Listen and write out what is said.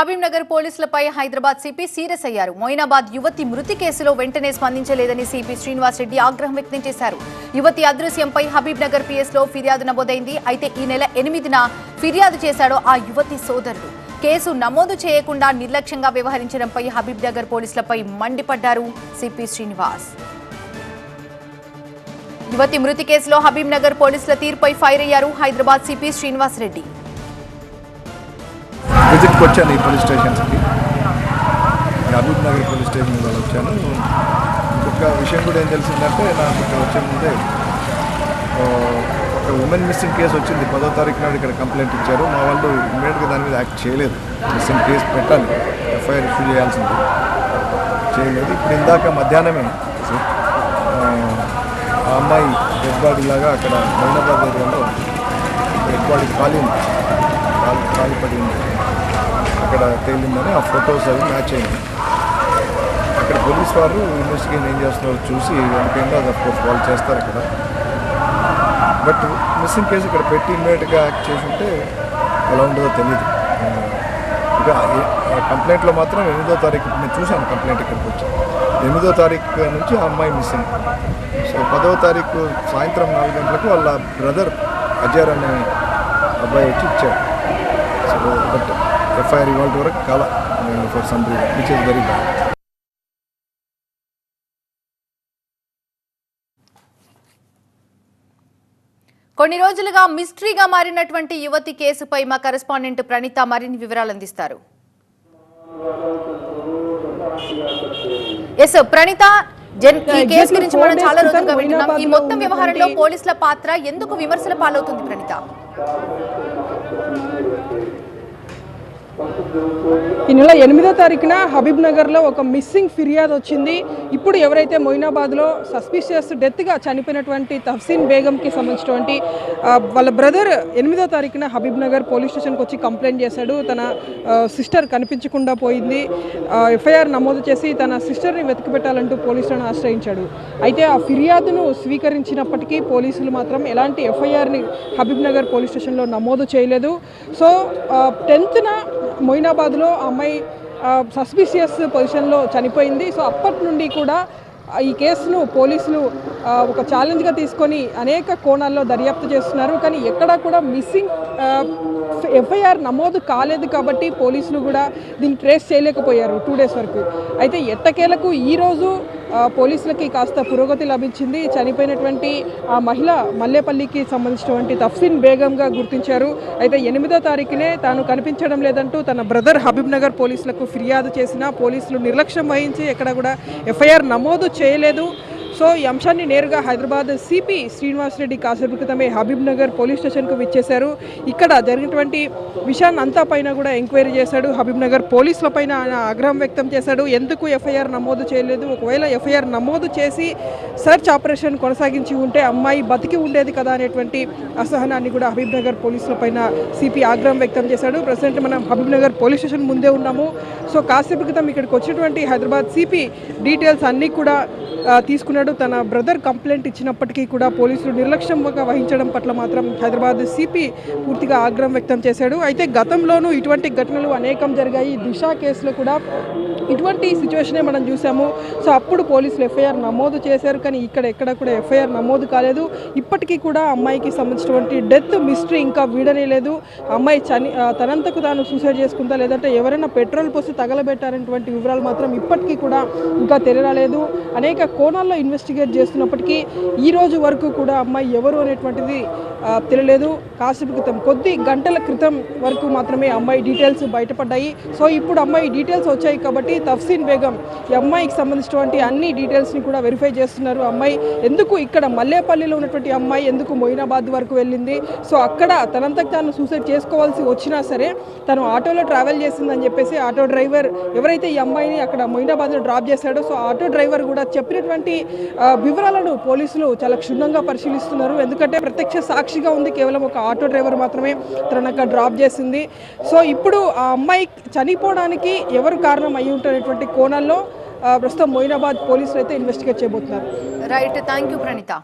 హబీబ్ నగర్ పోలీసులపై Hyderabad CP serious అయ్యారు. మొయినాబాద్ యువతి మృతి కేసులో వెంటనే స్పందించలేదని సిపి శ్రీనివాస్ రెడ్డి ఆగ్రహం వ్యక్తం చేశారు. యువతి అదృశ్యంపై హబీబ్ నగర్ ఫిర్యాదు నమోదైంది. అయితే ఈ నెల ఎనిమిదిన ఫిర్యాదు చేశాడు ఆ యువతి సోదరుడు. కేసు నమోదు చేయకుండా నిర్లక్ష్యంగా వ్యవహరించడంపై హబీబ్ నగర్ పోలీసులపై మండిపడ్డారు సిపి శ్రీనివాస్. యువతి మృతి కేసులో హబీబ్ నగర్ పోలీసుల తీర్పై ఫైర్ అయ్యారు హైదరాబాద్ సిపి శ్రీనివాస్ రెడ్డి. విజిట్కి వచ్చాను ఈ పోలీస్ స్టేషన్స్కి. ఈ నగర్ పోలీస్ స్టేషన్ వాళ్ళు వచ్చాను. ఇంకొక విషయం కూడా ఏం తెలిసిందంటే నాకు ఇక్కడ వచ్చే ముందే ఒక ఉమెన్ మిస్సింగ్ కేసు వచ్చింది. పదో తారీఖు నాడు ఇక్కడ కంప్లైంట్ ఇచ్చారు. మా వాళ్ళు ఇమ్మీడియట్గా దాని మీద యాక్ట్ చేయలేదు. మిస్సింగ్ కేసు పెట్టాలి. ఎఫ్ఐఆర్ ఇష్యూ చేయాల్సింది. చేయలేదు. ఇప్పుడు ఇందాక మధ్యాహ్నమే ఆ, ఆ అమ్మాయి డెడ్ బాడీ లాగా అక్కడ మైనాబాద్ ఏరియాలో డెడ్ బాడీ ఖాళీ ఉంది. ఖాళీ ఖాళీ పడి ఉంది. అక్కడ తేలిందని ఆ ఫొటోస్ అవి మ్యాచ్ అయింది అక్కడ పోలీస్ వారు ఇన్వెస్టిగేషన్ ఏం చేస్తున్నారో చూసి ఎంపీగా అది అఫ్కోర్స్ వాళ్ళు చేస్తారు అక్కడ బట్ మిస్సింగ్ కేసు ఇక్కడ పెట్టి ఇమ్మీడియట్గా యాక్ట్ చేసి ఉంటే ఎలా ఉండదో తెలియదు ఇక కంప్లైంట్లో మాత్రం ఎనిమిదో తారీఖు నేను చూశాను కంప్లైంట్ ఇక్కడికి వచ్చి. ఎనిమిదో తారీఖు నుంచి ఆ అమ్మాయి మిస్సింగ్ సో పదవ తారీఖు సాయంత్రం నాలుగు గంటలకు వాళ్ళ బ్రదర్ అజర్ అనే అబ్బాయి వచ్చి ఇచ్చాడు. సో బట్ ఎఫ్ఐఆర్ ఇవాళ వరకు కాల. For some reason which is very bad కొన్ని రోజులుగా మిస్టరీగా మారినటువంటి యువతి కేసుపై మా కరెస్పాండెంట్ ప్రణీత మరిన్ని వివరాలు అందిస్తారు. ఎస్ ప్రణీత జన్- ఈ కేసు గురించి మనం చాలా రోజులుగా వింటున్నాం. ఈ మొత్తం వ్యవహారంలో పోలీసుల పాత్ర ఎందుకు విమర్శల పాలవుతుంది ప్రణీత? ఈ నెల ఎనిమిదో తారీఖున హబీబ్ నగర్లో ఒక మిస్సింగ్ ఫిర్యాదు వచ్చింది. ఇప్పుడు ఎవరైతే మొయినాబాద్లో సస్పిషియస్ డెత్గా చనిపోయినటువంటి తహసీన్ బేగంకి సంబంధించినటువంటి వాళ్ళ బ్రదర్ ఎనిమిదో తారీఖున హబీబ్ నగర్ పోలీస్ స్టేషన్కి వచ్చి కంప్లైంట్ చేశాడు. తన సిస్టర్ కనిపించకుండా పోయింది. ఎఫ్ఐఆర్ నమోదు చేసి తన సిస్టర్ని వెతికిపెట్టాలంటూ పోలీసులను ఆశ్రయించాడు. అయితే ఆ ఫిర్యాదును స్వీకరించినప్పటికీ పోలీసులు మాత్రం ఎలాంటి ఎఫ్ఐఆర్ని హబీబ్ నగర్ పోలీస్ స్టేషన్లో నమోదు చేయలేదు. సో టెన్త్న మొయినాబాద్లో అమ్మాయి సస్పిషియస్ పొజిషన్లో చనిపోయింది. సో అప్పటి నుండి కూడా ఈ కేసును పోలీసులు ఒక ఛాలెంజ్గా తీసుకొని అనేక కోణాల్లో దర్యాప్తు చేస్తున్నారు. కానీ ఎక్కడా కూడా మిస్సింగ్ ఎఫ్ఐఆర్ నమోదు కాలేదు కాబట్టి పోలీసులు కూడా దీన్ని ట్రేస్ చేయలేకపోయారు టూ డేస్ వరకు. అయితే ఎట్టకేలకు ఈరోజు పోలీసులకి కాస్త పురోగతి లభించింది. చనిపోయినటువంటి ఆ మహిళ మల్లేపల్లికి సంబంధించినటువంటి తఫ్సిన్ బేగంగా గుర్తించారు. అయితే ఎనిమిదో తారీఖునే తాను కనిపించడం లేదంటూ తన బ్రదర్ హబీబ్ నగర్ పోలీసులకు ఫిర్యాదు చేసినా పోలీసులు నిర్లక్ష్యం వహించి ఎక్కడ కూడా ఎఫ్ఐఆర్ నమోదు చేయలేదు. సో ఈ అంశాన్ని నేరుగా హైదరాబాద్ సిపి శ్రీనివాసరెడ్డి కాసేపు క్రితమే హబీబ్ నగర్ పోలీస్ స్టేషన్కు విచ్చేశారు. ఇక్కడ జరిగినటువంటి విషయాన్ని అంతా పైన కూడా ఎంక్వైరీ చేశాడు. హబీబ్ నగర్ పోలీసుల పైన ఆయన ఆగ్రహం వ్యక్తం చేశాడు. ఎందుకు ఎఫ్ఐఆర్ నమోదు చేయలేదు? ఒకవేళ ఎఫ్ఐఆర్ నమోదు చేసి సెర్చ్ ఆపరేషన్ కొనసాగించి ఉంటే అమ్మాయి బతికి ఉండేది కదా అనేటువంటి అసహనాన్ని కూడా హబీబ్ నగర్ పోలీసుల పైన సిపి ఆగ్రహం వ్యక్తం చేశాడు. ప్రెసెంట్ మనం హబీబ్ నగర్ పోలీస్ స్టేషన్ ముందే ఉన్నాము. సో కాసేపు క్రితం ఇక్కడికి వచ్చినటువంటి హైదరాబాద్ సిపి డీటెయిల్స్ అన్నీ కూడా తీసుకున్నాడు. తీసుకున్నాడు తన బ్రదర్ కంప్లైంట్ ఇచ్చినప్పటికీ కూడా పోలీసులు నిర్లక్ష్యంగా వహించడం పట్ల మాత్రం హైదరాబాద్ సిపి పూర్తిగా ఆగ్రహం వ్యక్తం చేశాడు. అయితే గతంలోనూ ఇటువంటి ఘటనలు అనేకం జరిగాయి. దిశ కేసులో కూడా ఇటువంటి సిచ్యువేషనే మనం చూసాము. సో అప్పుడు పోలీసులు ఎఫ్ఐఆర్ నమోదు చేశారు. కానీ ఇక్కడ ఎక్కడ కూడా ఎఫ్ఐఆర్ నమోదు కాలేదు. ఇప్పటికీ కూడా అమ్మాయికి సంబంధించినటువంటి డెత్ మిస్టరీ ఇంకా వీడనేలేదు అమ్మాయి చని తనంతకు తాను సూసైడ్ చేసుకుందా లేదంటే ఎవరైనా పెట్రోల్ పోసి తగలబెట్టారనేటువంటి వివరాలు మాత్రం ఇప్పటికీ కూడా ఇంకా తెలియరాలేదు అనేక కోణాల్లో ఇన్వెస్టిగేట్ చేస్తున్నప్పటికీ ఈ రోజు వరకు కూడా అమ్మాయి ఎవరు అనేటువంటిది తెలియలేదు. కాసేపు క్రితం కొద్ది గంటల క్రితం వరకు మాత్రమే అమ్మాయి డీటెయిల్స్ బయటపడ్డాయి. సో ఇప్పుడు అమ్మాయి డీటెయిల్స్ వచ్చాయి కాబట్టి తఫ్సీన్ బేగం ఈ అమ్మాయికి సంబంధించినటువంటి అన్ని డీటెయిల్స్ని కూడా వెరిఫై చేస్తున్నారు అమ్మాయి. ఎందుకు ఇక్కడ మల్లేపల్లిలో ఉన్నటువంటి అమ్మాయి ఎందుకు మొయినాబాద్ వరకు వెళ్ళింది? సో అక్కడ తనంతకు తాను సూసైడ్ చేసుకోవాల్సి వచ్చినా సరే తను ఆటోలో ట్రావెల్ చేసిందని చెప్పేసి ఆటో డ్రైవర్ ఎవరైతే ఈ అమ్మాయిని అక్కడ మొయినాబాద్లో డ్రాప్ చేశాడో సో ఆటో డ్రైవర్ కూడా చెప్పినటువంటి వివరాలను పోలీసులు చాలా క్షుణ్ణంగా పరిశీలిస్తున్నారు. ఎందుకంటే ప్రత్యక్ష సాక్షిగా ఉంది. కేవలం ఒక ఆటో డ్రైవర్ మాత్రమే తనక డ్రాప్ చేసింది. సో ఇప్పుడు ఆ అమ్మాయి చనిపోవడానికి ఎవరు కారణం అయి ఉంటారనేటువంటి కోణాల్లో ప్రస్తుతం మొయినాబాద్ పోలీసులు అయితే ఇన్వెస్టిగేట్ చేయబోతున్నారు. Right thank you Praneetha